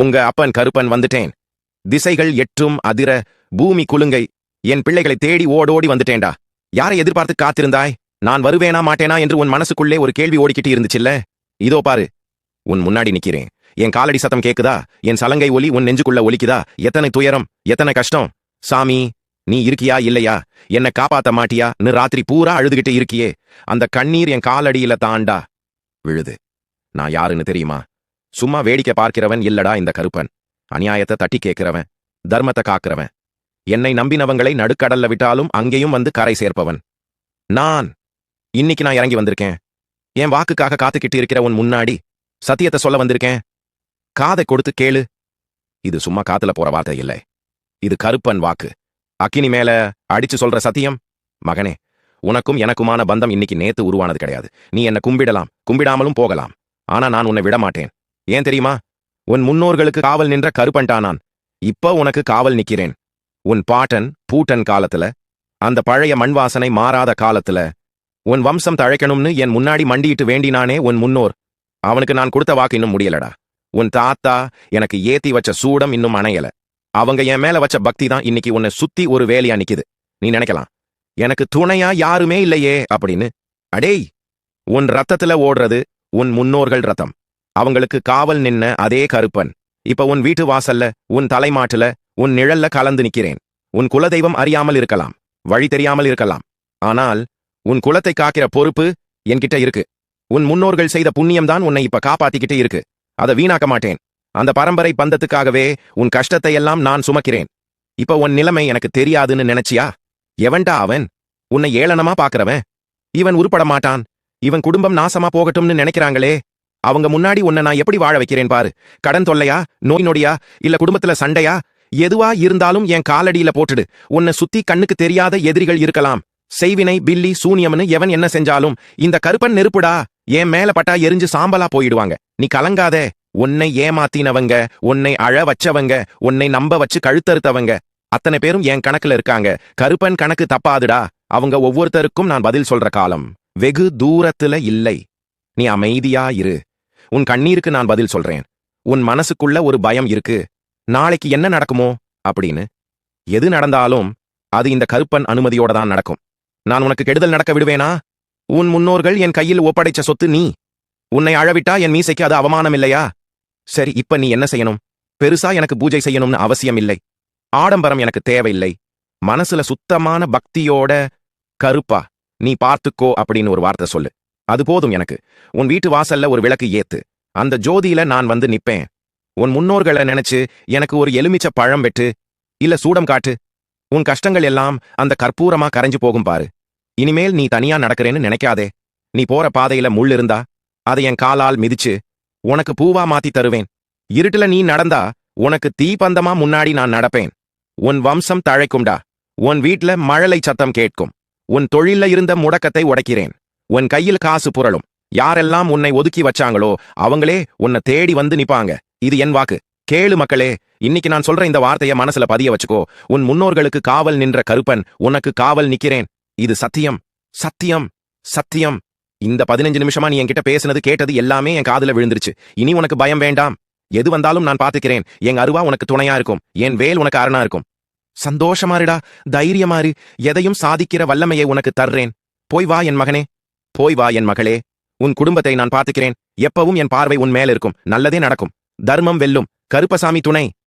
உங்க அப்பன் கருப்பன் வந்துட்டேன். திசைகள் எட்டும் அதிர பூமி குலுங்கை. என் பிள்ளைகளை தேடி ஓடோடி வந்துட்டேன்டா. யாரை எதிர்பார்த்து காத்திருந்தாய்? நான் வருவேனா மாட்டேனா என்று உன் மனசுக்குள்ளே ஒரு கேள்வி ஓடிக்கிட்டு இருந்துச்சுல்ல? இதோ பாரு. உன் முன்னாடி நிக்கிறேன். என் காலடி சத்தம் கேக்குதா? என் சலங்கை ஒலி உன் நெஞ்சுக்குள்ள ஒலிக்குதா? எத்தனை துயரம்? எத்தனை கஷ்டம்? சாமி நீ இருக்கியா இல்லையா? என்ன காப்பாத்த மாட்டியான்னு ராத்திரி பூரா அழுதுகிட்டு இருக்கியே. அந்த கண்ணீர் என் காலடியில தாண்டா. விழுது. நான் யாருன்னு தெரியுமா? சும்மா வேடிக்கை பார்க்கிறவன் இல்லடா இந்த கருப்பன். அநியாயத்தை தட்டி கேட்கிறவன் தர்மத்தை காக்கிறவன். என்னை நம்பினவங்களை நடுக்கடல்ல விட்டாலும் அங்கேயும் வந்து கரை சேர்ப்பவன். நான் இன்னைக்கு நான் இறங்கி வந்திருக்கேன். என் வாக்குக்காக காத்துக்கிட்டு இருக்கிற உன் முன்னாடி சத்தியத்தை சொல்ல வந்திருக்கேன். காதை கொடுத்து கேளு. இது சும்மா காத்துல போற வார்த்தை இல்லை. இது கருப்பன் வாக்கு. அக்கினி மேல அடிச்சு சொல்ற சத்தியம்? மகனே உனக்கும் எனக்குமான பந்தம் இன்னைக்கு நேத்து உருவானது கிடையாது. நீ என்ன கும்பிடலாம். கும்பிடாமலும் போகலாம். ஆனா நான் உன்னை விட மாட்டேன் ஏன் தெரியுமா? உன் முன்னோர்களுக்கு காவல் நின்ற கருப்பன்டா நான் இப்ப உனக்கு காவல் நிக்கிறேன். உன் பாட்டன் பூட்டன் காலத்துல அந்த பழைய மண் வாசனை மாறாத காலத்துல உன் வம்சம் தழைக்கணும்னு என் முன்னாடி மண்டியிட்டு வேண்டினானே உன் முன்னோர். அவனுக்கு நான் கொடுத்த வாக்கு இன்னும் முடியலடா. உன் தாத்தா எனக்கு ஏத்தி வச்ச சூடம் இன்னும் அணையல. அவங்க என் மேல வச்ச பக்தி தான் இன்னைக்கு உன்னை சுத்தி ஒரு வேலையா நிக்குது. நீ நினைக்கலாம். எனக்கு துணையா யாருமே இல்லையே அப்படின்னு. அடேய்! உன் ரத்தத்துல ஓடுறது உன் முன்னோர்கள் ரத்தம். அவங்களுக்கு காவல் நின்ன அதே கருப்பன். இப்ப உன் வீட்டு வாசல்ல உன் தலைமாட்டுல உன் நிழல்ல கலந்து நிக்கிறேன். உன் குலதெய்வம் அறியாமல் இருக்கலாம் வழி தெரியாமல் இருக்கலாம். ஆனால் உன் குலத்தை காக்கிற பொறுப்பு என்கிட்ட இருக்கு. உன் முன்னோர்கள் செய்த புண்ணியம்தான் உன்னை இப்ப காப்பாத்திக்கிட்டு இருக்கு. அதை வீணாக்க மாட்டேன். அந்த பரம்பரை பந்தத்துக்காகவே உன் கஷ்டத்தை எல்லாம் நான் சுமக்கிறேன். இப்ப உன் நிலைமை எனக்கு தெரியாதுன்னு நினைச்சியா? எவன்டா அவன்? உன்னை ஏளனமா பாக்குறவன். இவன் உருப்பட மாட்டான். இவன் குடும்பம் நாசமா போகட்டும்னு நினைக்கிறாங்களே. அவங்க முன்னாடி உன்னை நான் எப்படி வாழ வைக்கிறேன் பாரு. கடன் தொல்லையா? நோய் நொடியா? இல்ல குடும்பத்துல சண்டையா? எதுவா இருந்தாலும் என் காலடியில போட்டுடு. உன்னை சுத்தி கண்ணுக்கு தெரியாத எதிரிகள் இருக்கலாம். செய்வினை பில்லி சூனியம்னு எவன் என்ன செஞ்சாலும் இந்த கருப்பன் நெருப்புடா. என் மேல பட்டா எரிஞ்சு சாம்பலா போயிடுவாங்க. நீ கலங்காதே. உன்னை ஏமாத்தினவங்க உன்னை அழ வச்சவங்க உன்னை நம்ப வச்சு கழுத்தறுத்தவங்க. அத்தனை பேரும் என் கணக்குல இருக்காங்க. கருப்பன் கணக்கு தப்பாதுடா. அவங்க ஒவ்வொருத்தருக்கும் நான் பதில் சொல்ற காலம். வெகு தூரத்துல இல்லை. நீ அமைதியா இரு. உன் கண்ணீருக்கு நான் பதில் சொல்றேன். உன் மனசுக்குள்ள ஒரு பயம் இருக்கு. நாளைக்கு என்ன நடக்குமோ? அப்படின்னு. எது நடந்தாலும் அது இந்த கருப்பன் அனுமதியோட தான் நடக்கும். நான் உனக்கு கெடுதல் நடக்க விடுவேனா? உன் முன்னோர்கள் என் கையில் ஒப்படைச்ச சொத்து நீ. உன்னை அழவிட்டா என் மீசைக்கு அது அவமானம் இல்லையா? சரி இப்ப நீ என்ன செய்யணும்? பெருசா எனக்கு பூஜை செய்யணும்னு அவசியம் இல்லை. ஆடம்பரம் எனக்கு தேவையில்லை. மனசுல சுத்தமான பக்தியோட கருப்பா நீ பார்த்துக்கோ அப்படின்னு ஒரு வார்த்தை சொல்லு. அது போதும் எனக்கு. உன் வீட்டு வாசல்ல ஒரு விளக்கு ஏத்து. அந்த ஜோதியில நான் வந்து நிப்பேன். உன் முன்னோர்களை நினைச்சு எனக்கு ஒரு எலுமிச்ச பழம் வெட்டு. இல்ல சூடம் காட்டு. உன் கஷ்டங்கள் எல்லாம் அந்த கற்பூரமா கரைஞ்சு போகும் பாரு. இனிமேல் நீ தனியா நடக்கிறேன்னு நினைக்காதே. நீ போற பாதையில முள் இருந்தா அதை என் காலால் மிதிச்சு உனக்கு பூவா மாத்தி தருவேன். இருட்டுல நீ நடந்தா உனக்கு தீபந்தமா முன்னாடி நான் நடப்பேன். உன் வம்சம் தழைக்கும்டா. உன் வீட்ல மழலை சத்தம் கேட்கும். உன் தொழில்ல இருந்த முடக்கத்தை உடைக்கிறேன். உன் கையில் காசு புரளும். யாரெல்லாம் உன்னை ஒதுக்கி வச்சாங்களோ அவங்களே உன்னை தேடி வந்து நிப்பாங்க. இது என் வாக்கு. கேளு மக்களே இன்னைக்கு நான் சொல்ற இந்த வார்த்தைய மனசுல பதிய வச்சுக்கோ. உன் முன்னோர்களுக்கு காவல் நின்ற கருப்பன் உனக்கு காவல் நிக்கிறேன். இது சத்தியம். சத்தியம். சத்தியம். இந்த பதினஞ்சு நிமிஷமா நீ என்கிட்ட பேசுனது கேட்டது எல்லாமே என் காதுல விழுந்துருச்சு. இனி உனக்கு பயம் வேண்டாம். எது வந்தாலும் நான் பாத்துக்கிறேன் என் அருவா உனக்கு துணையா இருக்கும். என் வேல் உனக்கு அரணா இருக்கும். சந்தோஷமாருடா. தைரியமாறு எதையும் சாதிக்கிற வல்லமையை உனக்கு தர்றேன். போய் வா என் மகனே. போய் வா என் மகளே. உன் குடும்பத்தை நான் பார்த்துக்கிறேன். எப்பவும் என் பார்வை உன் மேலிருக்கும். நல்லதே நடக்கும். தர்மம் வெல்லும். கருப்பசாமி துணை.